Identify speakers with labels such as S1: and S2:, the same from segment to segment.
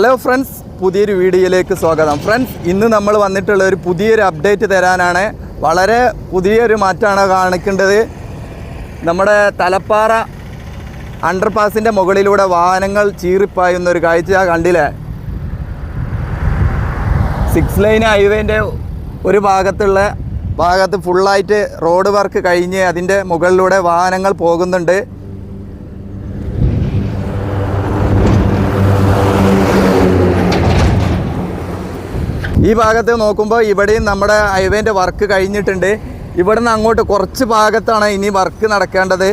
S1: Hello friends പുതിയൊരു വീഡിയോയിലേക്ക് സ്വാഗതം. ഫ്രണ്ട്സ് ഇന്ന് നമ്മൾ വന്നിട്ടുള്ള ഒരു പുതിയൊരു അപ്ഡേറ്റ് തരാനാണ്. വളരെ പുതിയൊരു മാറ്റമാണ് കാണിക്കേണ്ടത്. നമ്മുടെ തലപ്പാറ അണ്ടർപാസിന്റെ മുകളിലൂടെ വാഹനങ്ങൾ ചീറിപ്പായുന്ന ഒരു കാഴ്ച കണ്ടില്ലേ? സിക്സ് ലൈൻ ഹൈവേന്റെ ഒരു ഭാഗത്തുള്ള ഭാഗത്ത് ഫുള്ളായിട്ട് റോഡ് വർക്ക് കഴിഞ്ഞ് അതിന്റെ മുകളിലൂടെ വാഹനങ്ങൾ പോകുന്നുണ്ട്. ഈ ഭാഗത്ത് നോക്കുമ്പോൾ ഇവിടെയും നമ്മുടെ ഹൈവേന്റെ വർക്ക് കഴിഞ്ഞിട്ടുണ്ട്. ഇവിടുന്ന് അങ്ങോട്ട് കുറച്ച് ഭാഗത്താണ് ഇനി വർക്ക് നടക്കേണ്ടത്.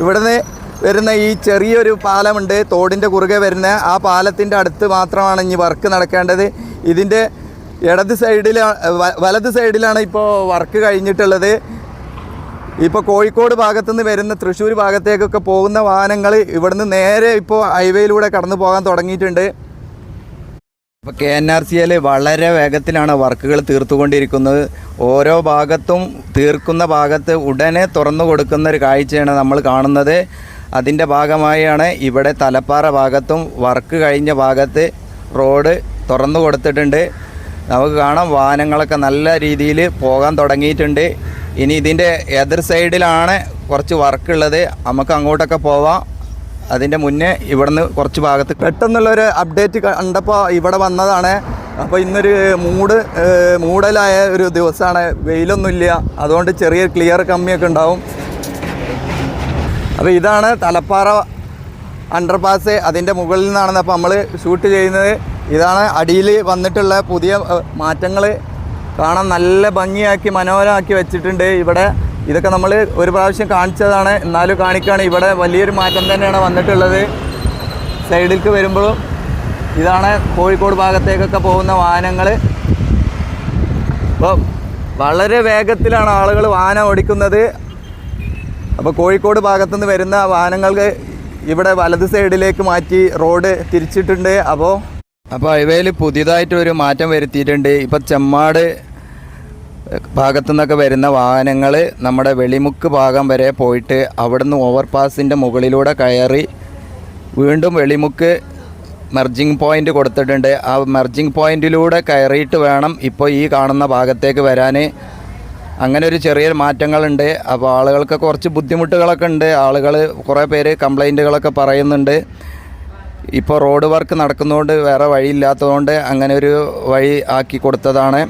S1: ഇവിടുന്ന് വരുന്ന ഈ ചെറിയൊരു പാലമുണ്ട് തോടിന്റെ കുറുകെ വരുന്ന ആ പാലത്തിന്റെ അടുത്ത് മാത്രമാണ് ഇനി വർക്ക് നടക്കേണ്ടത്. ഇതിന്റെ ഇടത് സൈഡിൽ വലത് സൈഡിലാണ് ഇപ്പോൾ വർക്ക് കഴിഞ്ഞിട്ടുള്ളത്. ഇപ്പോൾ കോഴിക്കോട് ഭാഗത്തുനിന്ന് വരുന്ന തൃശ്ശൂർ ഭാഗത്തേക്കൊക്കെ പോകുന്ന വാഹനങ്ങൾ ഇവിടുന്ന് നേരെ ഇപ്പോൾ ഹൈവേയിലൂടെ കടന്നു പോകാൻ തുടങ്ങിയിട്ടുണ്ട്. ഇപ്പോൾ K N R C L വളരെ വേഗത്തിലാണ് വർക്കുകൾ തീർത്തുകൊണ്ടിരിക്കുന്നത്. ഓരോ ഭാഗത്തും തീർക്കുന്ന ഭാഗത്ത് ഉടനെ തുറന്നു കൊടുക്കുന്ന ഒരു കാഴ്ചയാണ് നമ്മൾ കാണുന്നത്. അതിന്റെ ഭാഗമായാണ് ഇവിടെ തലപ്പാറ ഭാഗത്തും വർക്ക് കഴിഞ്ഞ ഭാഗത്ത് റോഡ് തുറന്നു കൊടുത്തിട്ടുണ്ട്. നമുക്ക് കാണാം വാഹനങ്ങളൊക്കെ നല്ല രീതിയിൽ പോകാൻ തുടങ്ങിയിട്ടുണ്ട്. ഇനി ഇതിന്റെ എതിർ സൈഡിലാണ് കുറച്ച് വർക്കുള്ളത് നമുക്ക് അങ്ങോട്ടൊക്കെ പോവാം. അതിന്റെ മുന്നേ ഇവിടുന്ന് കുറച്ച് ഭാഗത്ത് പെട്ടെന്നുള്ളൊരു അപ്ഡേറ്റ് കണ്ടപ്പോൾ ഇവിടെ വന്നതാണ്. അപ്പോൾ ഇന്നൊരു മൂട് മൂടലായ ഒരു ദിവസമാണ് വെയിലൊന്നുമില്ല. അതുകൊണ്ട് ചെറിയ ക്ലിയർ കമ്മിയൊക്കെ ഉണ്ടാവും. അപ്പോൾ ഇതാണ് തലപ്പാറ അണ്ടർപാസ് അതിന്റെ മുകളിൽ നിന്നാണ് അപ്പോൾ നമ്മൾ ഷൂട്ട് ചെയ്യുന്നത്. ഇതാണ് അടിയിൽ വന്നിട്ടുള്ള പുതിയ മാറ്റങ്ങൾ കാണാൻ നല്ല ഭംഗിയാക്കി മനോഹരമാക്കി വെച്ചിട്ടുണ്ട്. ഇവിടെ ഇതൊക്കെ നമ്മൾ ഒരു പ്രാവശ്യം കാണിച്ചതാണ്. എന്നാലും കാണിക്കുകയാണ് ഇവിടെ വലിയൊരു മാറ്റം തന്നെയാണ് വന്നിട്ടുള്ളത്. സൈഡിലേക്ക് വരുമ്പോഴും ഇതാണ് കോഴിക്കോട് ഭാഗത്തേക്കൊക്കെ പോകുന്ന വാഹനങ്ങൾ അപ്പോൾ വളരെ വേഗത്തിലാണ് ആളുകൾ വാഹനം ഓടിക്കുന്നത്. അപ്പോൾ കോഴിക്കോട് ഭാഗത്തുനിന്ന് വരുന്ന വാഹനങ്ങൾക്ക് ഇവിടെ വലത് സൈഡിലേക്ക് മാറ്റി റോഡ് തിരിച്ചിട്ടുണ്ട്. അപ്പോൾ അപ്പോൾ ഹൈവേയിൽ പുതിയതായിട്ട് ഒരു മാറ്റം വരുത്തിയിട്ടുണ്ട്. ഇപ്പോൾ ചെമ്മാട് ഭാഗത്തു നിന്നൊക്കെ വരുന്ന വാഹനങ്ങൾ നമ്മുടെ വെളിമുക്ക് ഭാഗം വരെ പോയിട്ട് അവിടുന്ന് ഓവർപാസിന്റെ മുകളിലൂടെ കയറി വീണ്ടും വെളിമുക്ക് മെർജിങ് പോയിന്റ് കൊടുത്തിട്ടുണ്ട്. ആ മെർജിങ് പോയിന്റിലൂടെ കയറിയിട്ട് വേണം ഇപ്പോൾ ഈ കാണുന്ന ഭാഗത്തേക്ക് വരാൻ അങ്ങനെ ഒരു ചെറിയ മാറ്റങ്ങളുണ്ട്. അപ്പോൾ ആളുകൾക്ക് കുറച്ച് ബുദ്ധിമുട്ടുകളൊക്കെ ഉണ്ട്. ആളുകൾ കുറേ പേര് കംപ്ലൈന്റുകളൊക്കെ പറയുന്നുണ്ട്. ഇപ്പോൾ റോഡ് വർക്ക് നടക്കുന്നതുകൊണ്ട് വേറെ വഴിയില്ലാത്തതുകൊണ്ട് അങ്ങനെ ഒരു വഴി ആക്കി കൊടുത്തതാണ്.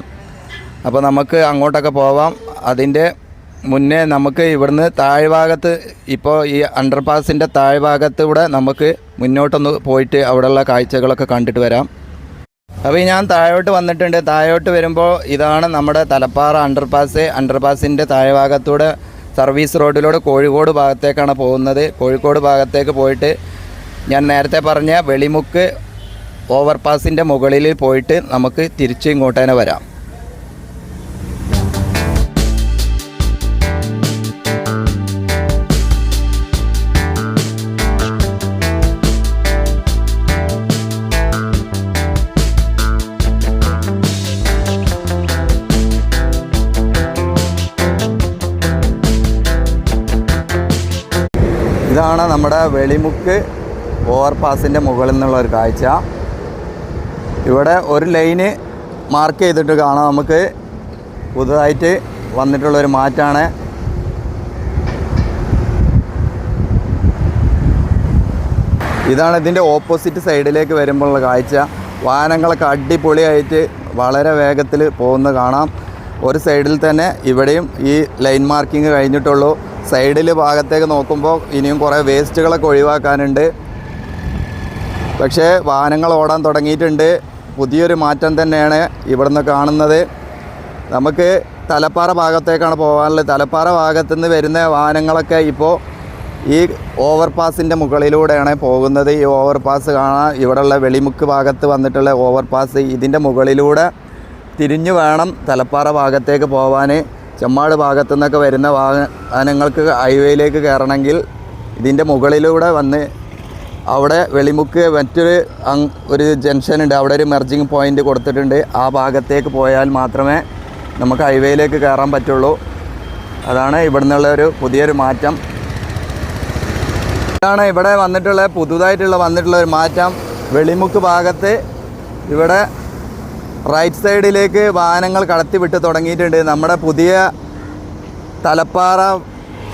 S1: അപ്പോൾ നമുക്ക് അങ്ങോട്ടൊക്കെ പോവാം. അതിന്റെ മുന്നേ നമുക്ക് ഇവിടുന്ന് താഴ്ഭാഗത്ത് ഇപ്പോൾ ഈ അണ്ടർപാസിന്റെ താഴ്ഭാഗത്ത് ഇവിടെ നമുക്ക് മുന്നോട്ടൊന്ന് പോയിട്ട് അവിടെയുള്ള കാഴ്ചകളൊക്കെ കണ്ടിട്ട് വരാം. അപ്പോൾ ഞാൻ താഴോട്ട് വന്നിട്ടുണ്ട്. താഴോട്ട് വരുമ്പോൾ ഇതാണ് നമ്മുടെ തലപ്പാറ അണ്ടർപാസ് അണ്ടർപാസിന്റെ താഴ്ഭാഗത്തൂടെ സർവീസ് റോഡിലൂടെ കോഴിക്കോട് ഭാഗത്തേക്കാണ് പോകുന്നത്. കോഴിക്കോട് ഭാഗത്തേക്ക് പോയിട്ട് ഞാൻ നേരത്തെ പറഞ്ഞ വെളിമുക്ക് ഓവർപാസിന്റെ മുകളിൽ പോയിട്ട് നമുക്ക് തിരിച്ച് ഇങ്ങോട്ട് തന്നെ വരാം. ഇതാണ് നമ്മുടെ വെളിമുക്ക് ഓവർപാസിന്റെ മുകളിൽ നിന്നുള്ള ഒരു കാഴ്ച. ഇവിടെ ഒരു ലൈന് മാർക്ക് ചെയ്തിട്ട് കാണാം നമുക്ക്. പുതുതായിട്ട് വന്നിട്ടുള്ളൊരു മാറ്റമാണ് ഇതാണ് ഇതിന്റെ ഓപ്പോസിറ്റ് സൈഡിലേക്ക് വരുമ്പോഴുള്ള കാഴ്ച. വാഹനങ്ങളൊക്കെ അടിപൊളിയായിട്ട് വളരെ വേഗത്തിൽ പോകുന്നത് കാണാം. ഒരു സൈഡിൽ തന്നെ ഇവിടെയും ഈ ലൈൻ മാർക്കിംഗ് കഴിഞ്ഞിട്ടുള്ളൂ. സൈഡിൽ ഭാഗത്തേക്ക് നോക്കുമ്പോൾ ഇനിയും കുറേ വേസ്റ്റുകളൊക്കെ ഒഴിവാക്കാനുണ്ട്. പക്ഷേ വാഹനങ്ങൾ ഓടാൻ തുടങ്ങിയിട്ടുണ്ട്. പുതിയൊരു മാറ്റം തന്നെയാണ് ഇവിടുന്ന് കാണുന്നത്. നമുക്ക് തലപ്പാറ ഭാഗത്തേക്കാണ് പോകാനുള്ളത്. തലപ്പാറ ഭാഗത്തു നിന്ന് വരുന്ന വാഹനങ്ങളൊക്കെ ഇപ്പോൾ ഈ ഓവർപാസിന്റെ മുകളിലൂടെയാണ് പോകുന്നത്. ഈ ഓവർപാസ് കാണാൻ ഇവിടെയുള്ള വെളിമുക്ക് ഭാഗത്ത് വന്നിട്ടുള്ള ഓവർപാസ് ഇതിന്റെ മുകളിലൂടെ തിരിഞ്ഞു വേണം തലപ്പാറ ഭാഗത്തേക്ക് പോകാൻ ചെമ്മാട് ഭാഗത്തു നിന്നൊക്കെ വരുന്ന വാഹനങ്ങൾക്ക് ഹൈവേയിലേക്ക് കയറണമെങ്കിൽ ഇതിന്റെ മുകളിലൂടെ വന്ന് അവിടെ വെളിമുക്ക് മറ്റൊരു ഒരു ജംഗ്ഷൻ ഉണ്ട്. അവിടെ ഒരു മെർജിങ് പോയിന്റ് കൊടുത്തിട്ടുണ്ട്. ആ ഭാഗത്തേക്ക് പോയാൽ മാത്രമേ നമുക്ക് ഹൈവേയിലേക്ക് കയറാൻ പറ്റുള്ളൂ. അതാണ് ഇവിടെ നിന്നുള്ള ഒരു പുതിയൊരു മാറ്റം. ഇതാണ് ഇവിടെ വന്നിട്ടുള്ള പുതുതായിട്ടുള്ള വന്നിട്ടുള്ള ഒരു മാറ്റം. വെളിമുക്ക് ഭാഗത്ത് ഇവിടെ റൈറ്റ് സൈഡിലേക്ക് വാഹനങ്ങൾ കടത്തിവിട്ട് തുടങ്ങിയിട്ടുണ്ട്. നമ്മുടെ പുതിയ തലപ്പാറ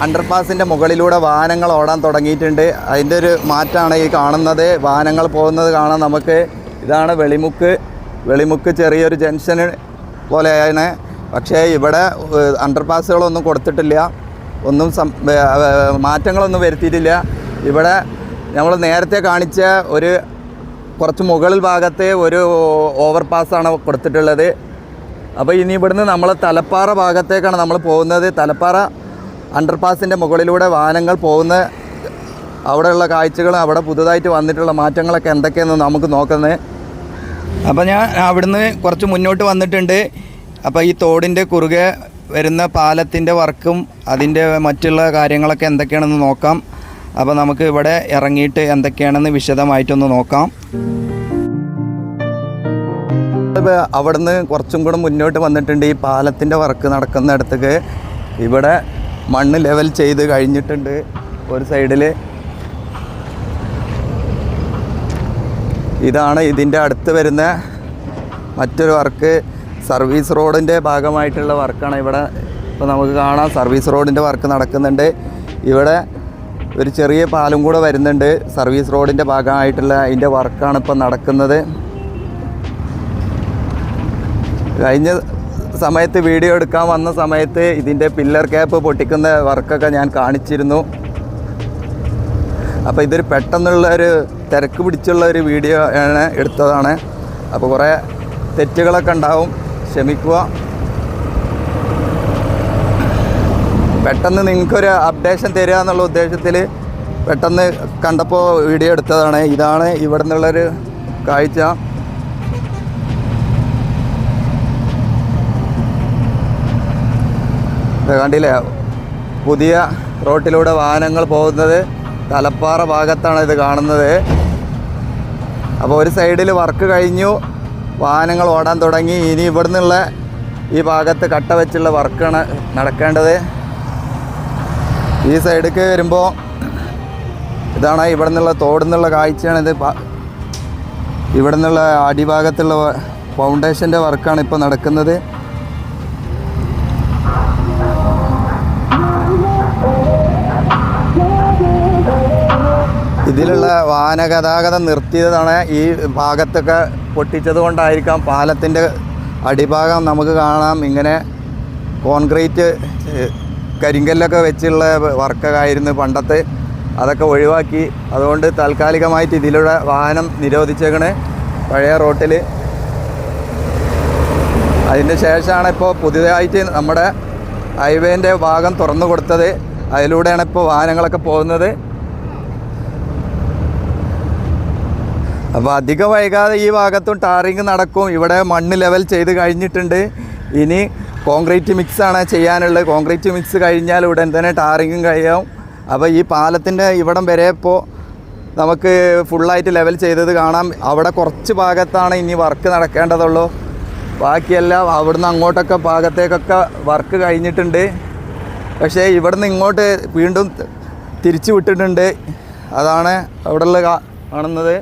S1: അണ്ടർപാസിന്റെ മുകളിലൂടെ വാഹനങ്ങൾ ഓടാൻ തുടങ്ങിയിട്ടുണ്ട്. അതിന്റെ ഒരു മാറ്റമാണ് ഈ കാണുന്നത്. വാഹനങ്ങൾ പോകുന്നത് കാണാൻ നമുക്ക് ഇതാണ് വെളിമുക്ക്. വെളിമുക്ക് ചെറിയൊരു ജംഗ്ഷൻ പോലെയാണ്. പക്ഷേ ഇവിടെ അണ്ടർപാസുകളൊന്നും കൊടുത്തിട്ടില്ല. ഒന്നും മാറ്റങ്ങളൊന്നും വരുത്തിയിട്ടില്ല. ഇവിടെ നമ്മൾ നേരത്തെ കാണിച്ച ഒരു കുറച്ച് മുകളിൽ ഭാഗത്തെ ഒരു ഓവർ പാസ്സാണ് കൊടുത്തിട്ടുള്ളത്. അപ്പോൾ ഇനി ഇവിടുന്ന് നമ്മൾ തലപ്പാറ ഭാഗത്തേക്കാണ് നമ്മൾ പോകുന്നത്. തലപ്പാറ അണ്ടർപാസിന്റെ മുകളിലൂടെ വാഹനങ്ങൾ പോകുന്ന അവിടെയുള്ള കാഴ്ചകളും അവിടെ പുതുതായിട്ട് വന്നിട്ടുള്ള മാറ്റങ്ങളൊക്കെ എന്തൊക്കെയെന്ന് നമുക്ക് നോക്കുന്നത്. അപ്പോൾ ഞാൻ അവിടുന്ന് കുറച്ച് മുന്നോട്ട് വന്നിട്ടുണ്ട്. അപ്പോൾ ഈ തോടിന്റെ കുറുകെ വരുന്ന പാലത്തിന്റെ വർക്കും അതിന്റെ മറ്റുള്ള കാര്യങ്ങളൊക്കെ എന്തൊക്കെയാണെന്ന് നോക്കാം. അപ്പോൾ നമുക്ക് ഇവിടെ ഇറങ്ങിയിട്ട് എന്തൊക്കെയാണെന്ന് വിശദമായിട്ടൊന്ന് നോക്കാം. ഇപ്പോൾ അവിടുന്ന് കുറച്ചും കൂടെ മുന്നോട്ട് വന്നിട്ടുണ്ട് ഈ പാലത്തിന്റെ വർക്ക് നടക്കുന്നിടത്തേക്ക്. ഇവിടെ മണ്ണ് ലെവൽ ചെയ്ത് കഴിഞ്ഞിട്ടുണ്ട്. ഒരു സൈഡിൽ ഇതാണ് ഇതിന്റെ അടുത്ത് വരുന്ന മറ്റൊരു വർക്ക്. സർവീസ് റോഡിന്റെ ഭാഗമായിട്ടുള്ള വർക്കാണ് ഇവിടെ. ഇപ്പോൾ നമുക്ക് കാണാം സർവീസ് റോഡിന്റെ വർക്ക് നടക്കുന്നുണ്ട്. ഇവിടെ ഒരു ചെറിയ പാലം കൂടെ വരുന്നുണ്ട്. സർവീസ് റോഡിന്റെ ഭാഗമായിട്ടുള്ള അതിന്റെ വർക്കാണ് ഇപ്പോൾ നടക്കുന്നത്. കഴിഞ്ഞ സമയത്ത് വീഡിയോ എടുക്കാൻ വന്ന സമയത്ത് ഇതിന്റെ പില്ലർ ക്യാപ്പ് പൊട്ടിക്കുന്ന വർക്കൊക്കെ ഞാൻ കാണിച്ചിരുന്നു. അപ്പോൾ ഇതൊരു പെട്ടെന്നുള്ള ഒരു തിരക്ക് പിടിച്ചുള്ള ഒരു വീഡിയോ ആണ് എടുത്തതാണ്. അപ്പോൾ കുറേ തെറ്റുകളൊക്കെ ഉണ്ടാവും. ക്ഷമിക്കുക. പെട്ടെന്ന് നിങ്ങൾക്കൊരു അപ്ഡേഷൻ തരിക എന്നുള്ള ഉദ്ദേശത്തിൽ പെട്ടെന്ന് കണ്ടപ്പോൾ വീഡിയോ എടുത്തതാണ്. ഇതാണ് ഇവിടെ നിന്നുള്ളൊരു കാഴ്ച. കണ്ടില്ലേ? പുതിയ റോട്ടിലൂടെ വാഹനങ്ങൾ പോകുന്നത് തലപ്പാറ ഭാഗത്താണ് ഇത് കാണുന്നത്. അപ്പോൾ ഒരു സൈഡിൽ വർക്ക് കഴിഞ്ഞു. വാഹനങ്ങൾ ഓടാൻ തുടങ്ങി. ഇനി ഇവിടെ നിന്നുള്ള ഈ ഭാഗത്ത് കട്ട വെച്ചുള്ള വർക്കാണ് നടക്കേണ്ടത്. ഈ സൈഡിലേക്ക് വരുമ്പോൾ ഇതാണ് ഇവിടെ നിന്നുള്ള തോടുന്നുള്ള കാഴ്ചയാണിത് ഇവിടെ നിന്നുള്ള അടിഭാഗത്തുള്ള ഫൗണ്ടേഷന്റെ വർക്കാണ് ഇപ്പോൾ നടക്കുന്നത്. ഇതിലുള്ള വാഹന ഗതാഗതം നിർത്തിയതാണ് ഈ ഭാഗത്തൊക്കെ പൊട്ടിച്ചത് കൊണ്ടായിരിക്കാം പാലത്തിന്റെ അടിഭാഗം നമുക്ക് കാണാം. ഇങ്ങനെ കോൺക്രീറ്റ് കരിങ്കല്ലൊക്കെ വെച്ചുള്ള വർക്കൊക്കെ പണ്ടത്തെ. അതൊക്കെ ഒഴിവാക്കി. അതുകൊണ്ട് താൽക്കാലികമായിട്ട് ഇതിലൂടെ വാഹനം നിരോധിച്ചേക്കണ്. പഴയ റോട്ടിൽ അതിന് ശേഷമാണ് ഇപ്പോൾ പുതിയതായിട്ട് നമ്മുടെ ഹൈവേന്റെ ഭാഗം തുറന്നു കൊടുത്തത്. അതിലൂടെയാണ് ഇപ്പോൾ വാഹനങ്ങളൊക്കെ പോകുന്നത്. അപ്പോൾ അധികം വൈകാതെ ഈ ഭാഗത്തും ടാറിങ് നടക്കും. ഇവിടെ മണ്ണ് ലെവൽ ചെയ്ത് കഴിഞ്ഞിട്ടുണ്ട്. ഇനി കോൺക്രീറ്റ് മിക്സാണ് ചെയ്യാനുള്ളത്. കോൺക്രീറ്റ് മിക്സ് കഴിഞ്ഞാൽ ഉടൻ തന്നെ ടാറിങ്ങും കഴിയാവും അപ്പോൾ ഈ പാലത്തിന്റെ ഇവിടം വരെ ഇപ്പോൾ നമുക്ക് ഫുള്ളായിട്ട് ലെവൽ ചെയ്തത് കാണാം. അവിടെ കുറച്ച് ഭാഗത്താണ് ഇനി വർക്ക് നടക്കേണ്ടതുള്ളൂ. ബാക്കിയെല്ലാം അവിടുന്ന് അങ്ങോട്ടൊക്കെ ഭാഗത്തേക്കൊക്കെ വർക്ക് കഴിഞ്ഞിട്ടുണ്ട്. പക്ഷേ ഇവിടുന്ന് ഇങ്ങോട്ട് വീണ്ടും തിരിച്ചു വിട്ടിട്ടുണ്ട്. അതാണ് അവിടെയുള്ള കാണുന്നത്.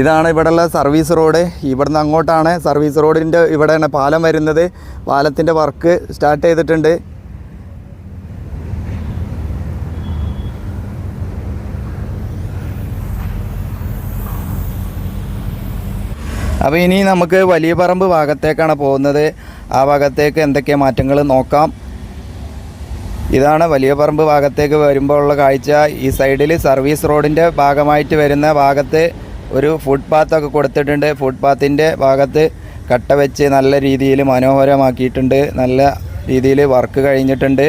S1: ഇതാണ് ഇവിടെയുള്ള സർവീസ് റോഡ്. ഇവിടുന്ന് അങ്ങോട്ടാണ് സർവീസ് റോഡിന്റെ ഇവിടെയാണ് പാലം വരുന്നത്. പാലത്തിന്റെ വർക്ക് സ്റ്റാർട്ട് ചെയ്തിട്ടുണ്ട്. അപ്പോൾ ഇനി നമുക്ക് വലിയ പറമ്പ് ഭാഗത്തേക്കാണ് പോകുന്നത്. ആ ഭാഗത്തേക്ക് എന്തൊക്കെ മാറ്റങ്ങൾ നോക്കാം. ഇതാണ് വലിയ പറമ്പ് ഭാഗത്തേക്ക് വരുമ്പോൾ ഉള്ള കാഴ്ച. ഈ സൈഡിൽ സർവീസ് റോഡിന്റെ ഭാഗമായിട്ട് വരുന്ന ഭാഗത്ത് ഒരു ഫുട്പാത്തൊക്കെ കൊടുത്തിട്ടുണ്ട്. ഫുട്പാത്തിന്റെ ഭാഗത്ത് കട്ട വെച്ച് നല്ല രീതിയിൽ മനോഹരമാക്കിയിട്ടുണ്ട്. നല്ല രീതിയിൽ വർക്ക് കഴിഞ്ഞിട്ടുണ്ട്.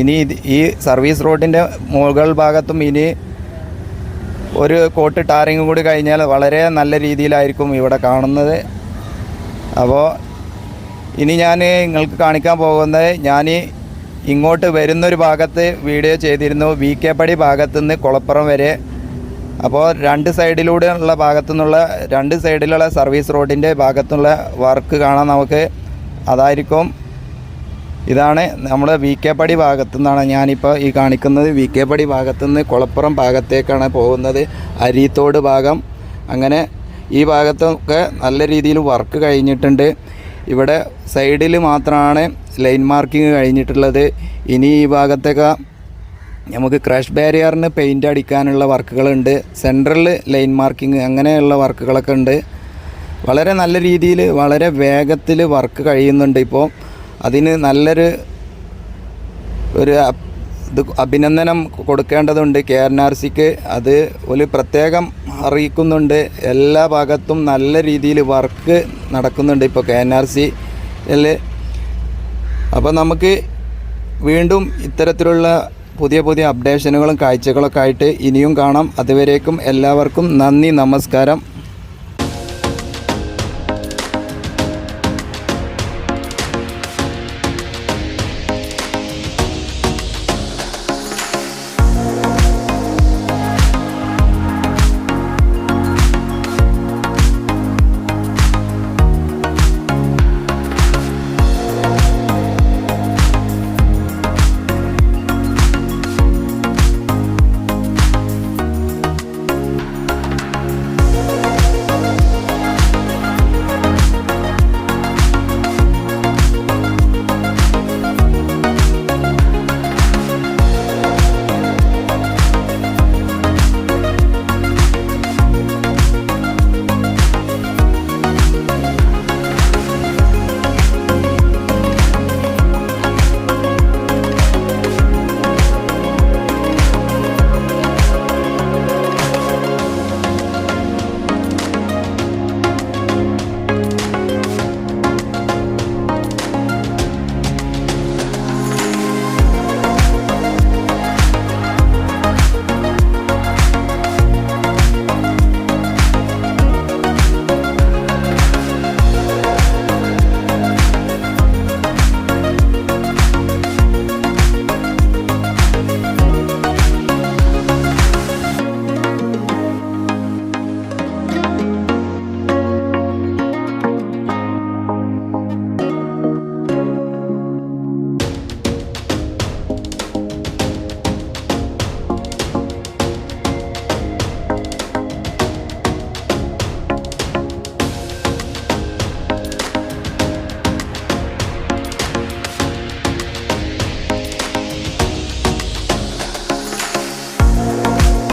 S1: ഇനി ഈ സർവീസ് റോഡിന്റെ മുകൾ ഭാഗത്തും ഇനി ഒരു കോട്ട് ടാറിങ് കൂടി കഴിഞ്ഞാൽ വളരെ നല്ല രീതിയിലായിരിക്കും ഇവിടെ കാണുന്നത്. അപ്പോൾ ഇനി ഞാൻ നിങ്ങൾക്ക് കാണിക്കാൻ പോകുന്നത് ഞാൻ ഇങ്ങോട്ട് വരുന്നൊരു ഭാഗത്ത് വീഡിയോ ചെയ്തിരുന്നു. വി കെ പടി ഭാഗത്തുനിന്ന് കുളപ്പുറം വരെ അപ്പോൾ രണ്ട് സൈഡിലൂടെ ഉള്ള ഭാഗത്തു നിന്നുള്ള രണ്ട് സൈഡിലുള്ള സർവീസ് റോഡിന്റെ ഭാഗത്തുള്ള വർക്ക് കാണാൻ നമുക്ക് അതായിരിക്കും. ഇതാണ് നമ്മൾ വി കെ പടി ഭാഗത്തു നിന്നാണ് ഞാനിപ്പോൾ ഈ കാണിക്കുന്നത്. വി കെ പടി ഭാഗത്തു നിന്ന് കുളപ്പുറം ഭാഗത്തേക്കാണ് പോകുന്നത്. അരീത്തോട് ഭാഗം. അങ്ങനെ ഈ ഭാഗത്തൊക്കെ നല്ല രീതിയിൽ വർക്ക് കഴിഞ്ഞിട്ടുണ്ട്. ഇവിടെ സൈഡിൽ മാത്രമാണ് ലൈൻ മാർക്കിങ് കഴിഞ്ഞിട്ടുള്ളത്. ഇനി ഈ ഭാഗത്തൊക്കെ നമുക്ക് ക്രാഷ് ബാരിയറിന് പെയിന്റ് അടിക്കാനുള്ള വർക്കുകളുണ്ട്. സെൻട്രലിൽ ലൈൻ മാർക്കിംഗ് അങ്ങനെയുള്ള വർക്കുകളൊക്കെ ഉണ്ട്. വളരെ നല്ല രീതിയിൽ വളരെ വേഗത്തിൽ വർക്ക് കഴിയുന്നുണ്ട് ഇപ്പോൾ അതിന് നല്ലൊരു ഒരു ഇത് അഭിനന്ദനം കൊടുക്കേണ്ടതുണ്ട് കെ എൻ ആർ സിക്ക്. അത് ഒരു പ്രത്യേകം അറിയിക്കുന്നുണ്ട്. എല്ലാ ഭാഗത്തും നല്ല രീതിയിൽ വർക്ക് നടക്കുന്നുണ്ട് ഇപ്പോൾ കെ എൻ ആർ സി അപ്പോൾ നമുക്ക് വീണ്ടും ഇത്തരത്തിലുള്ള പുതിയ പുതിയ അപ്ഡേഷനുകളും കാഴ്ചകളൊക്കെ ആയിട്ട് ഇനിയും കാണാം. അതുവരേക്കും എല്ലാവർക്കും നന്ദി നമസ്കാരം.